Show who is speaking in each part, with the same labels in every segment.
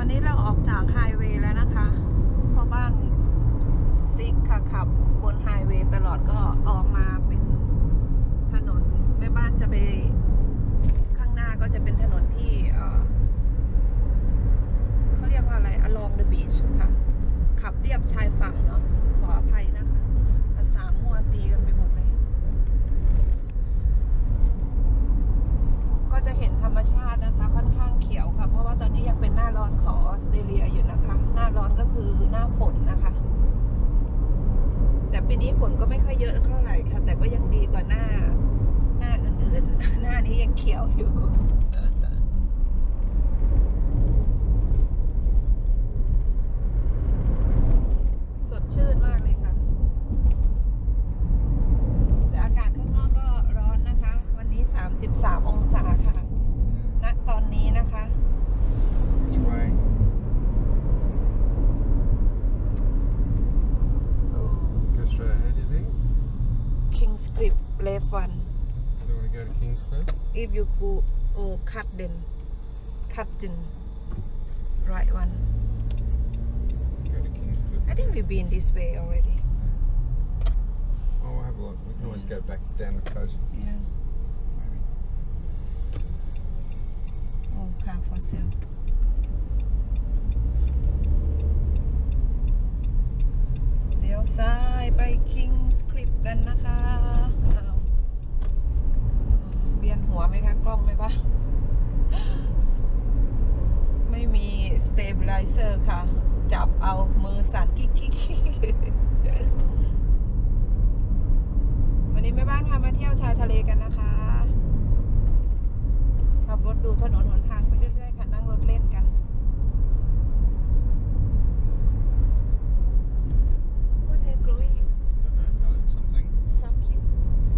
Speaker 1: ตอนนี้เราออกจากไฮเวย์แล้วนะคะ เพราะบ้านซิกค่ะขับบนไฮเวย์ตลอดก็ออกมาเป็นถนนแม่บ้านจะไปข้างหน้าก็จะเป็นถนนที่เอ่อเขาเรียกว่าอะไร along the beach ค่ะ ขับเรียบชายฝั่งเนาะขออภัยนะคะภาษามั่วตีกันไปหมดเลย ก็จะเห็นธรรมชาตินะคะ ค่อนข้างเขียวค่ะ เพราะว่าตอนนี้ยังเป็นหน้าร้อนของออสเตรเลียอยู่นะคะ หน้าร้อนก็คือหน้าฝนนะคะ แต่ ปีนี้ฝนก็ไม่ค่อยเยอะเท่าไหร่ค่ะ แต่ก็ยังดีกว่าหน้า หน้าอื่นๆ หน้านี้ยังเขียวอยู่สดชื่นมากเลยค่ะ แต่อากาศข้างนอกก็ร้อนนะคะ วันนี้ 33 องศาค่ะ ณ ตอนนี้นะคะ if you go oh cut then cut then right one
Speaker 2: Go to Kingscliff.
Speaker 1: I think we've been this way already
Speaker 2: Oh, we'll have a look. We can always go back down the coast.
Speaker 1: yeah
Speaker 2: Maybe.
Speaker 1: oh car for sale เลี้ยวซ้ายไป King's Cliff กันนะคะอ้า วเวียนหัวไหมคะ กล้องไหมปะไม่มี stabilizer ค่ะ จับเอามือสั่นกิ๊กกิ๊กวันนี้แม่บ้านพามาเที่ยวชายทะเลกันนะคะ ขับรถดูถนนหนทางไปเรื่อยๆค่ะ นั่งรถเล่นกัน What they growing
Speaker 2: I don't know, darling, something.
Speaker 1: pumpkin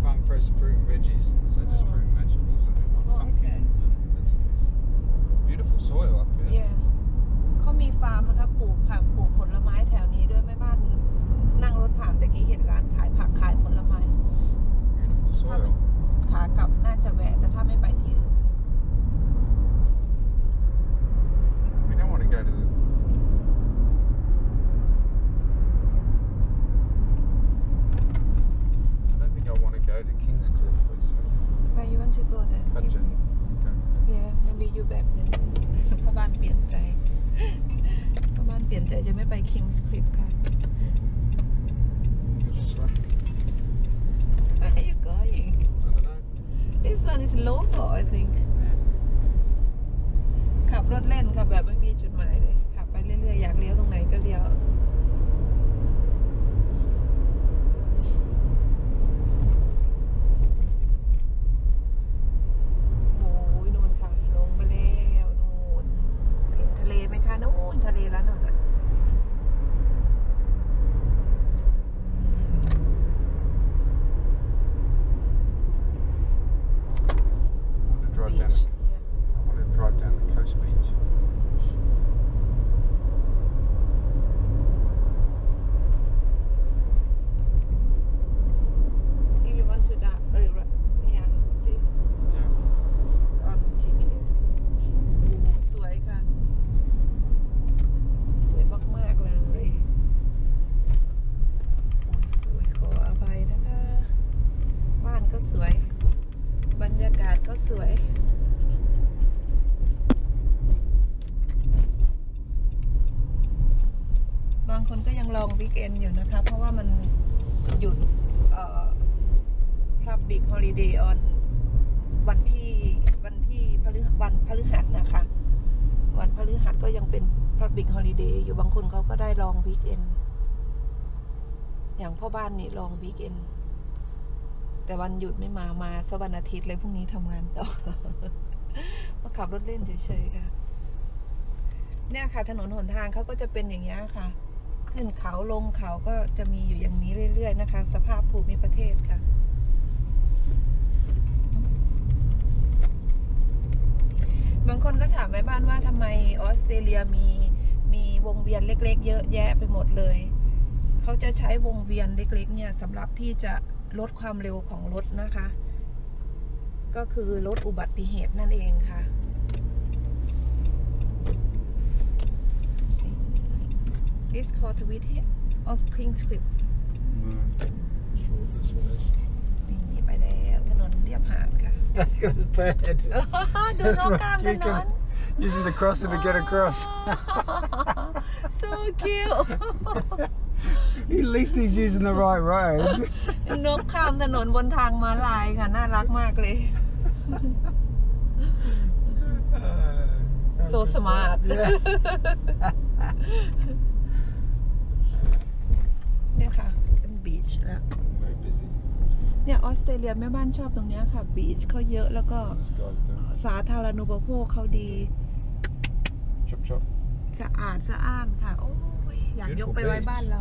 Speaker 2: Farm fresh fruit and veggies. So just
Speaker 1: Oh.
Speaker 2: fruit and vegetables and
Speaker 1: Oh, okay.
Speaker 2: pumpkins and bits and pieces. Beautiful soil up here.
Speaker 1: yeah เขามีฟาร์มนะคะปลูกผักปลูกผลไม้แถวนี้ด้วยแม่บ้านนั่งรถผ่านตะกี้เห็นร้านขายผักขายผลไม้
Speaker 2: Beautiful soil.
Speaker 1: ขากลับน่าจะแวะ แต่ถ้าไม่ไปที่อื่น
Speaker 2: We don't want to go to the. I don't think I want to go to Kingscliff. It's
Speaker 1: Where you want to go then
Speaker 2: Hudson. Okay.
Speaker 1: yeah maybe you back then พ่อบ้านเปลี่ยนใจพ่อบ้านเปลี่ยนใจจะไม่ไป King's Cliff ค่ะ
Speaker 2: This way.
Speaker 1: Where are you going
Speaker 2: I don't know.
Speaker 1: This one is local I think ขับรถเล่นค่ะแบบไม่มีจุดหมายเลยขับไปเรื่อยๆ อยากเลี้ยวตรงไหนก็เลี้ยว โอ้ยนู่นค่ะ ลงไปแล้วนู่น เห็นทะเลไหมคะนู่นทะเลแล้วนู่นอะ
Speaker 2: I want to drive down.
Speaker 1: beach
Speaker 2: The, I want to drive down the coast beach.
Speaker 1: if you want to da เออ yeah see
Speaker 2: Yeah.
Speaker 1: on GPS สวยค่ะ สวยมาก ๆ เลยโอ้ยขออภัยนะคะ บ้านก็สวย บรรยา ก็สวย บางคนก็ยังลองวิกเอนอยู่นะคะ เพราะว่ามันหยุดเอ่อ Public Holiday on วันที่วันที่พฤวันพฤหัสนะคะ วันพฤหัสก็ยังเป็น Public Holiday อยู่บางคนเขาก็ได้ลองวีคเอนอย่างพ่อบ้านนี่ลองวีคเอน แต่วันหยุดไม่มา มาสวันอาทิตย์เลยพรุ่งนี้ทำงานต่อ มาขับรถเล่นเฉยๆค่ะ เนี่ยค่ะ ถนนหนทางเขาก็จะเป็นอย่างนี้ค่ะ ขึ้นเขาลงเขาก็จะมีอยู่อย่างนี้เรื่อยๆนะคะ สภาพภูมิประเทศค่ะบางคนก็ถามแม่บ้านว่าทำไมออสเตรเลียมีมีวงเวียนเล็ก ๆ เยอะแยะไปหมดเลย เขาจะใช้วงเวียนเล็กๆ เนี่ยสำหรับที่จะลดความเร็วของรถนะคะ ก็คือลดอุบัติเหตุนั่นเองค่ะ this called Tweethead or King's Cliff
Speaker 2: No. Sure what this one is.
Speaker 1: นี่ไปแล้วถนนเรียบหาดค่ะ
Speaker 2: That's bad.
Speaker 1: ดูนกกลางถนน
Speaker 2: Using the crosser to get across.
Speaker 1: so cute
Speaker 2: At least he's using the right road.
Speaker 1: นกข้ามถนนบนทางมาลายค่ะ น่ารักมากเลย so smart เนี่ยค่ะ เป็นบีชแล้ว
Speaker 2: Very busy.
Speaker 1: เนี่ยออสเตรเลียแม่บ้านชอบตรงเนี้ยค่ะบีชเขาเยอะแล้วก็
Speaker 2: What this guy's doing.
Speaker 1: สาธารณูปโภคเขาดี
Speaker 2: Chop chop.
Speaker 1: สะอาดสะอ้านค่ะ โอ้ย อยากยกไปไว้บ้านเรา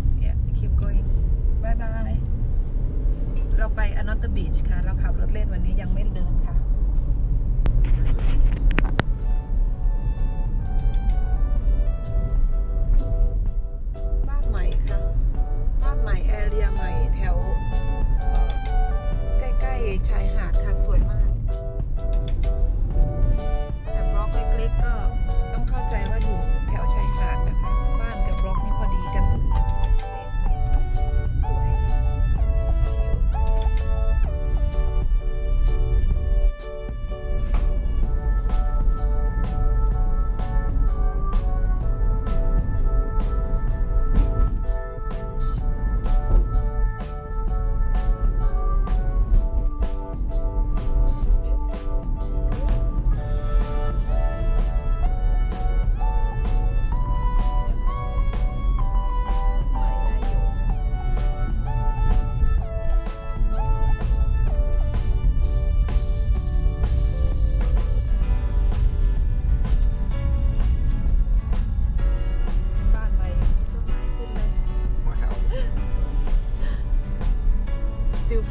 Speaker 2: yeah keep going
Speaker 1: bye bye เราไป another beach ค่ะ เราขับรถเล่นวันนี้ยังไม่เดินค่ะ บ้านใหม่ค่ะ บ้านใหม่แอเรียใหม่แถวใกล้ๆ ชายหาดค่ะ สวยมาก แต่บล็อกเล็กๆก็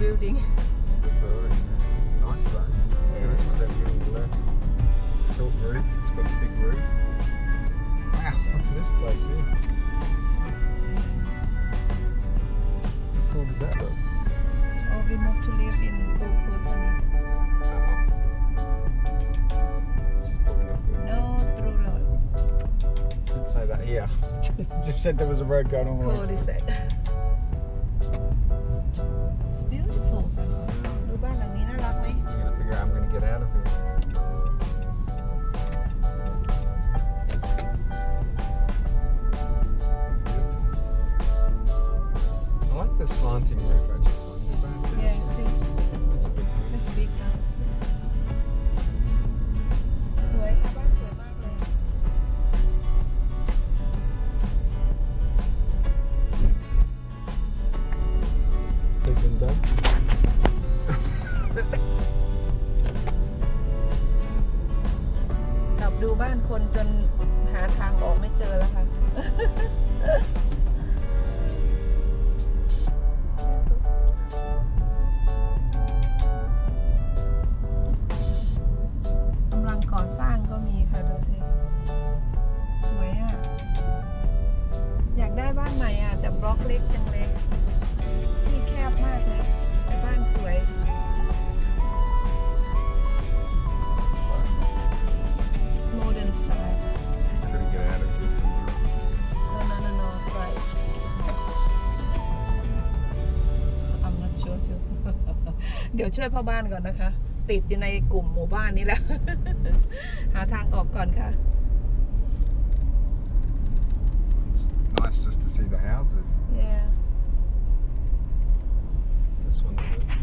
Speaker 1: building.
Speaker 2: It's
Speaker 1: good building.
Speaker 2: Nice though. Yeah. Look at this one down here on the left. Tilt roof. It's got the big roof. Wow, look at this place here. How cool does that look?
Speaker 1: Oh, we moved to live in Bokos, honey. Uh-huh.
Speaker 2: Didn't say that here. Just said there was a road going on.
Speaker 1: Cold is that. เจอแล้วค่ะกำลังก่อสร้างก็มีค่ะดูสิ สวยอะ อยากได้บ้านใหม่อะ แต่บล็อกเล็กจัง เดี๋ยวช่วยพ่อบ้านก่อนนะคะ ติดอยู่ในกลุ่มหมู่บ้านนี้แล้วหาทางออกก่อนค่ะ
Speaker 2: Nice just to see the houses. Yeah. This one. Too.